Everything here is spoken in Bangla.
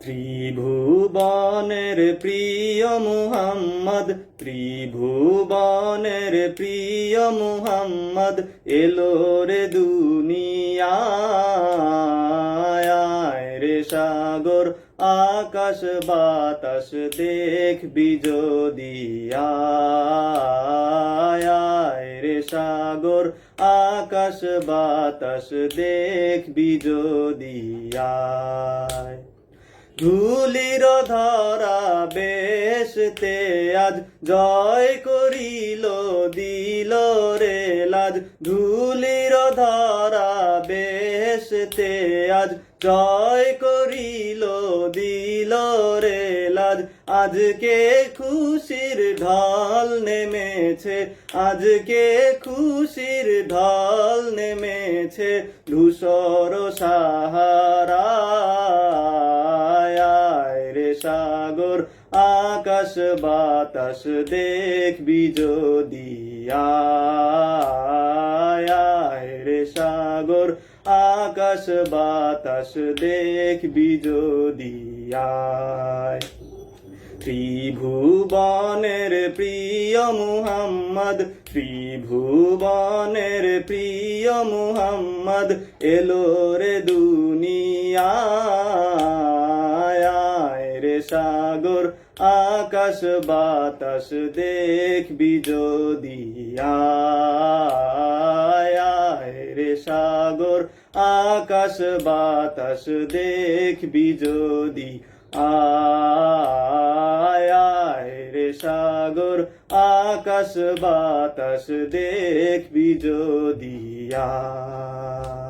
ত্রিভুবনের প্রিয় মুহাম্মদ, ত্রিভুবনের প্রিয় মুহাম্মদ, এলো রে দুনিয়ায় রে সাগর, আকাশ বাতাস দেখবি যদি রে সাগর, আকাশ বাতাস দেখবি যদি ধুলির ধরা বেশতে আজ জয় করিল, দিল রে লাজ। ধুলির ধরা বেশতে আজ জয় করিল, দিল রে লাজ। আজকে খুশির ঢল নেমেছে, আজকে খুশির ঢল নেমেছে ধূসর সাহারা সাগর, আকাশ, বাতাস দেখবি যদি রে সাগর, আকাশ, বাতাস দেখবি যদি আয়। ত্রিভুবনের প্রিয় মুহাম্মদ, ত্রিভুবনের প্রিয় মুহাম্মদ, এলো রে দুনিয়ায় রে সাগর, আকাশ বাতাস দেখবি যদি আয় রে সাগর, আকাশ বাতাস দেখবি যদি আয় রে সাগর, আকাশ বাতাস দেখবি যদি আয়।